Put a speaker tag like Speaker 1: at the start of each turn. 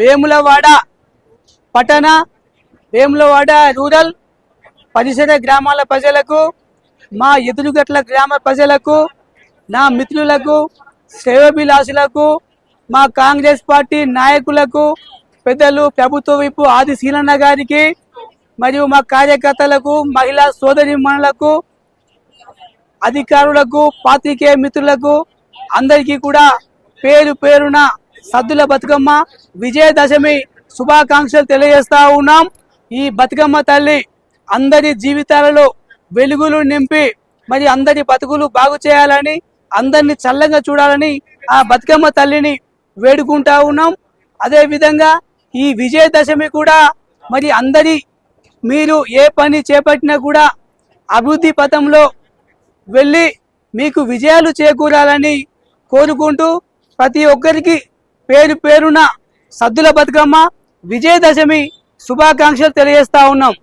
Speaker 1: వేములవాడ పట్టణ వేములవాడ రూరల్ పరిసర గ్రామాల ప్రజలకు మా ఎదురుగట్ల గ్రామ ప్రజలకు నా మిత్రులకు శ్రేయోభిలాషులకు మా కాంగ్రెస్ పార్టీ నాయకులకు పెద్దలు ప్రభుత్వ వైపు ఆది శీలన్న గారికి మరియు మా కార్యకర్తలకు మహిళా సోదరి మనులకు అధికారులకు పాత్రికేయ మిత్రులకు అందరికీ కూడా పేరు పేరున సద్దుల బతుకమ్మ విజయదశమి శుభాకాంక్షలు తెలియజేస్తా ఉన్నాం. ఈ బతుకమ్మ తల్లి అందరి జీవితాలలో వెలుగులు నింపి మరి అందరి బతుకులు బాగు చేయాలని అందరిని చల్లగా చూడాలని ఆ బతుకమ్మ తల్లిని వేడుకుంటా ఉన్నాం. అదే విధంగా ఈ విజయదశమి కూడా మరి అందరి మీరు ఏ పని చేపట్టినా కూడా అభివృద్ధి పథంలో వెళ్ళి మీకు విజయాలు చేకూరాలని కోరుకుంటూ ప్రతి ఒక్కరికి పేరు పేరున సద్దుల బతుకమ్మ విజయదశమి శుభాకాంక్షలు తెలియజేస్తా ఉన్నాం.